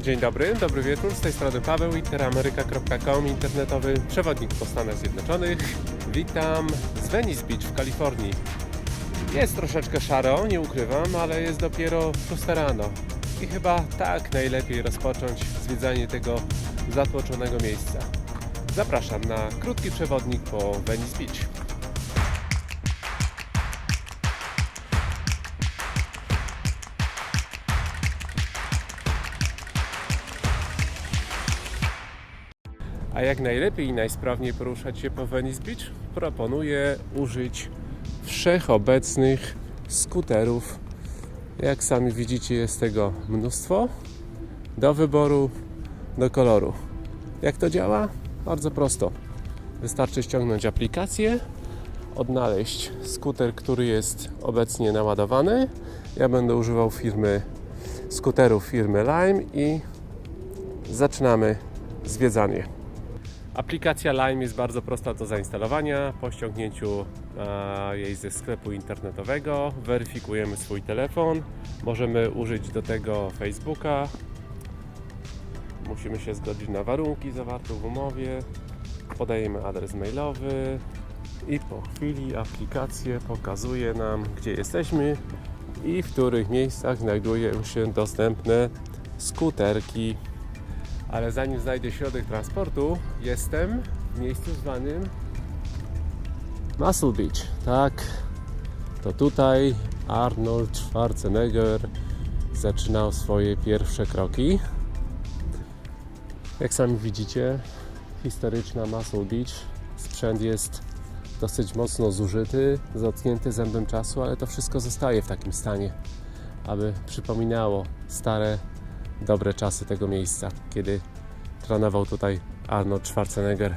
Dzień dobry, dobry wieczór, z tej strony Paweł, interameryka.com, internetowy przewodnik po Stanach Zjednoczonych. Witam z Venice Beach w Kalifornii. Jest troszeczkę szaro, nie ukrywam, ale jest dopiero 6 rano. I chyba tak najlepiej rozpocząć zwiedzanie tego zatłoczonego miejsca. Zapraszam na krótki przewodnik po Venice Beach. A jak najlepiej i najsprawniej poruszać się po Venice Beach, proponuję użyć wszechobecnych skuterów. Jak sami widzicie, jest tego mnóstwo do wyboru, do koloru. Jak to działa? Bardzo prosto. Wystarczy ściągnąć aplikację, odnaleźć skuter, który jest obecnie naładowany. Ja będę używał firmy skuterów firmy Lime i zaczynamy zwiedzanie. Aplikacja Lime jest bardzo prosta do zainstalowania. Po ściągnięciu e, jej ze sklepu internetowego weryfikujemy swój telefon. Możemy użyć do tego Facebooka. Musimy się zgodzić na warunki zawarte w umowie. Podajemy adres mailowy i po chwili aplikacja pokazuje nam, gdzie jesteśmy i w których miejscach znajdują się dostępne skuterki ale zanim znajdę środek transportu, jestem w miejscu zwanym Muscle Beach. Tak, to tutaj Arnold Schwarzenegger zaczynał swoje pierwsze kroki. Jak sami widzicie, historyczna Muscle Beach. Sprzęt jest dosyć mocno zużyty, zatknięty zębem czasu, ale to wszystko zostaje w takim stanie, aby przypominało stare dobre czasy tego miejsca, kiedy trenował tutaj Arnold Schwarzenegger.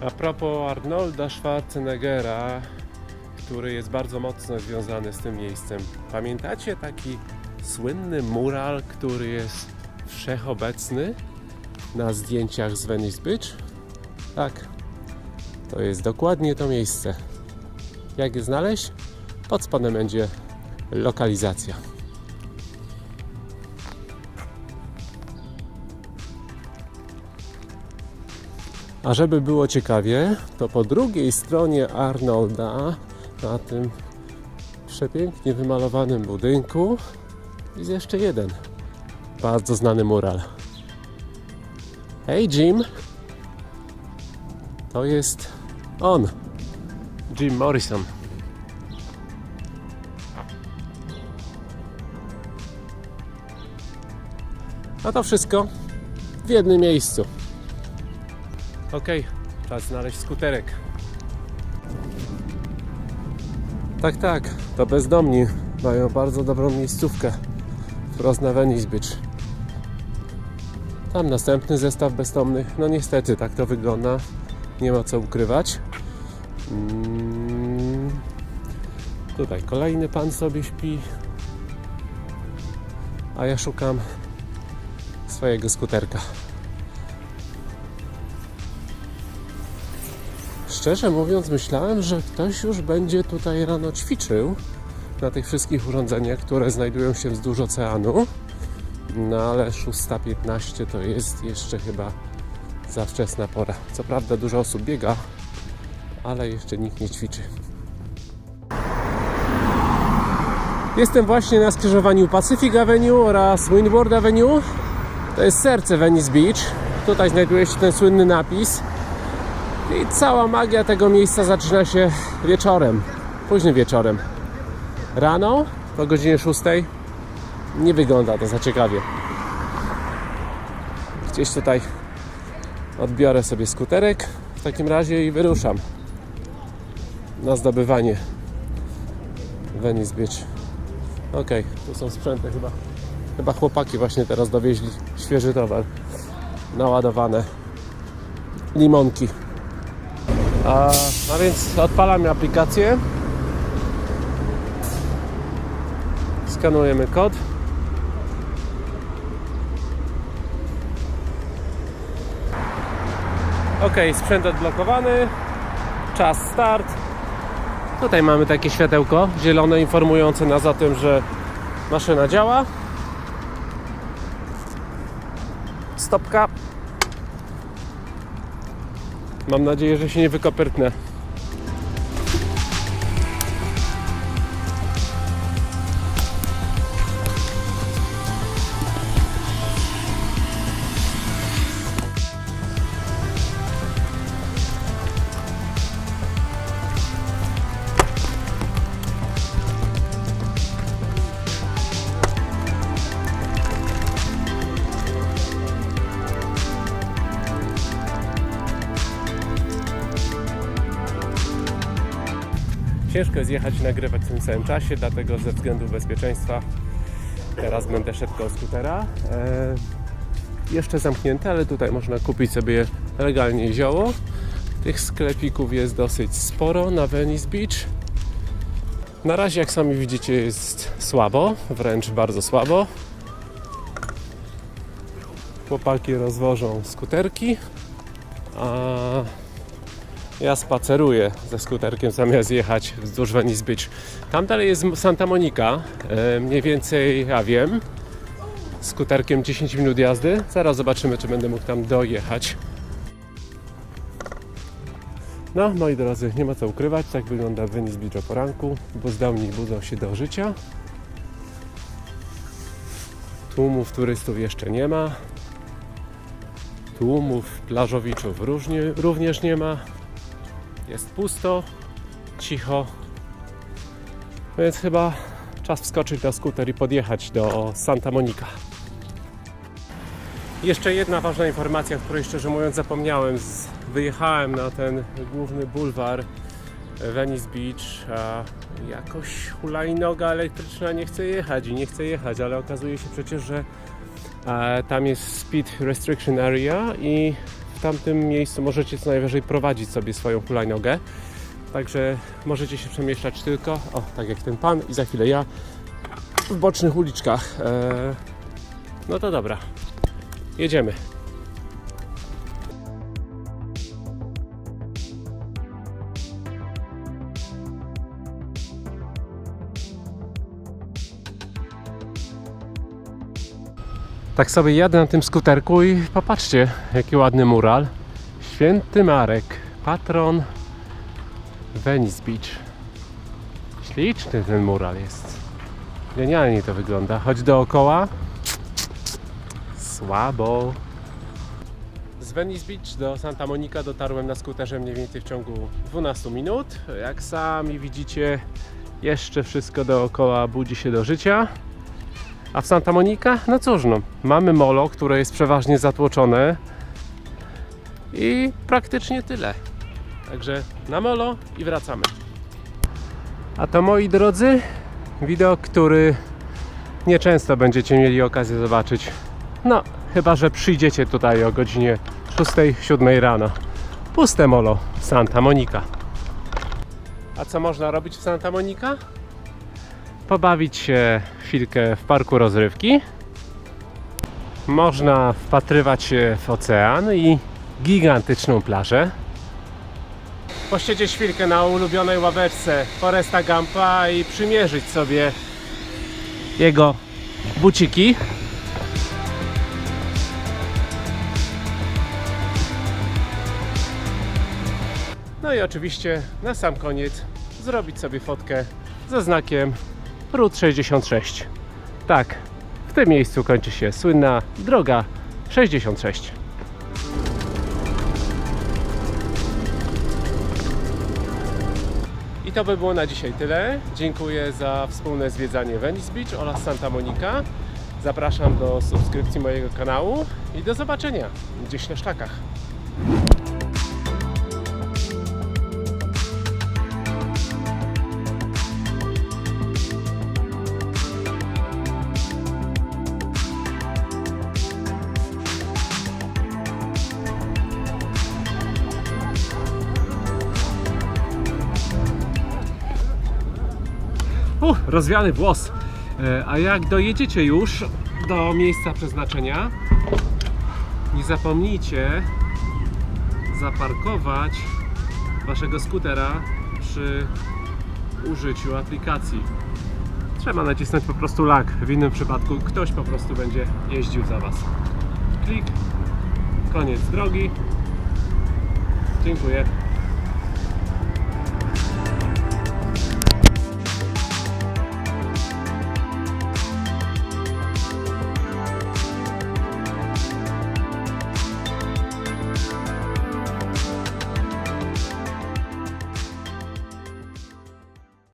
A propos Arnolda Schwarzeneggera, który jest bardzo mocno związany z tym miejscem. Pamiętacie taki słynny mural, który jest wszechobecny na zdjęciach z Venice Beach? Tak, to jest dokładnie to miejsce. Jak je znaleźć? Pod spodem będzie lokalizacja. A żeby było ciekawie, to po drugiej stronie Arnolda, na tym przepięknie wymalowanym budynku, jest jeszcze jeden bardzo znany mural. Hej Jim! To jest on, Jim Morrison. A to wszystko w jednym miejscu. Ok, czas znaleźć skuterek. Tak, tak, to bezdomni mają bardzo dobrą miejscówkę wprost na Venice Beach. Tam następny zestaw bezdomnych. No niestety, tak to wygląda. Nie ma co ukrywać. Mm. Tutaj kolejny pan sobie śpi. A ja szukam swojego skuterka. Szczerze mówiąc, myślałem, że ktoś już będzie tutaj rano ćwiczył na tych wszystkich urządzeniach, które znajdują się wzdłuż oceanu. No ale 6.15 to jest jeszcze chyba za wczesna pora. Co prawda dużo osób biega, ale jeszcze nikt nie ćwiczy. Jestem właśnie na skrzyżowaniu Pacific Avenue oraz Windward Avenue. To jest serce Venice Beach. Tutaj znajduje się ten słynny napis. I cała magia tego miejsca zaczyna się wieczorem, późnym wieczorem. Rano, po godzinie 6, nie wygląda to za ciekawie. Gdzieś tutaj odbiorę sobie skuterek w takim razie i wyruszam na zdobywanie Venice Beach. Ok, tu są sprzęty chyba. Chyba chłopaki właśnie teraz dowieźli świeży towar. Naładowane limonki. A, a więc odpalam aplikację. Skanujemy kod. Ok, sprzęt odblokowany. Czas start. Tutaj mamy takie światełko zielone informujące nas o tym, że maszyna działa. Stopka. Mam nadzieję, że się nie wykopyrtnę. Ciężko jest jechać i nagrywać w tym samym czasie, dlatego ze względu bezpieczeństwa teraz będę szedł koło skutera. E, jeszcze zamknięte, ale tutaj można kupić sobie legalnie zioło. Tych sklepików jest dosyć sporo na Venice Beach. Na razie, jak sami widzicie, jest słabo, wręcz bardzo słabo. Chłopaki rozwożą skuterki, a ja spaceruję ze skuterkiem zamiast jechać wzdłuż Venice Beach. Tam dalej jest Santa Monica, e, mniej więcej ja wiem. Skuterkiem 10 minut jazdy. Zaraz zobaczymy, czy będę mógł tam dojechać. No, moi drodzy, nie ma co ukrywać, tak wygląda Venice Beach o poranku. Buzdowni budzą się do życia. Tłumów turystów jeszcze nie ma. Tłumów plażowiczów również nie ma. Jest pusto, cicho. Więc chyba czas wskoczyć na skuter i podjechać do Santa Monica. Jeszcze jedna ważna informacja, o której szczerze mówiąc zapomniałem. Wyjechałem na ten główny bulwar Venice Beach, a jakoś hulajnoga elektryczna nie chce jechać i nie chce jechać, ale okazuje się przecież, że e, tam jest speed restriction area i tamtym miejscu możecie co najwyżej prowadzić sobie swoją hulajnogę. Także możecie się przemieszczać tylko, o tak jak ten pan i za chwilę ja, w bocznych uliczkach. E, no to dobra, jedziemy. Tak sobie jadę na tym skuterku i popatrzcie, jaki ładny mural. Święty Marek, patron Venice Beach. Śliczny ten mural jest. Genialnie to wygląda. Choć dookoła słabo. Z Venice Beach do Santa Monica dotarłem na skuterze mniej więcej w ciągu 12 minut. Jak sami widzicie, jeszcze wszystko dookoła budzi się do życia. A w Santa Monica? No cóż no, mamy molo, które jest przeważnie zatłoczone i praktycznie tyle. Także na molo i wracamy. A to moi drodzy, widok, który nieczęsto będziecie mieli okazję zobaczyć. No, chyba że przyjdziecie tutaj o godzinie 6-7 rano. Puste molo Santa Monica. A co można robić w Santa Monica? Pobawić się chwilkę w parku rozrywki. Można wpatrywać się w ocean i gigantyczną plażę. Posiedzieć chwilkę na ulubionej ławeczce Foresta Gampa i przymierzyć sobie jego buciki. No i oczywiście na sam koniec zrobić sobie fotkę ze znakiem Route 66. Tak, w tym miejscu kończy się słynna droga 66. I to by było na dzisiaj tyle. Dziękuję za wspólne zwiedzanie Venice Beach oraz Santa Monica. Zapraszam do subskrypcji mojego kanału i do zobaczenia gdzieś na sztakach. Rozwiany włos. E, A jak dojedziecie już do miejsca przeznaczenia, nie zapomnijcie zaparkować waszego skutera przy użyciu aplikacji. Trzeba nacisnąć po prostu lak. W innym przypadku ktoś po prostu będzie jeździł za was. Klik. Koniec drogi. Dziękuję.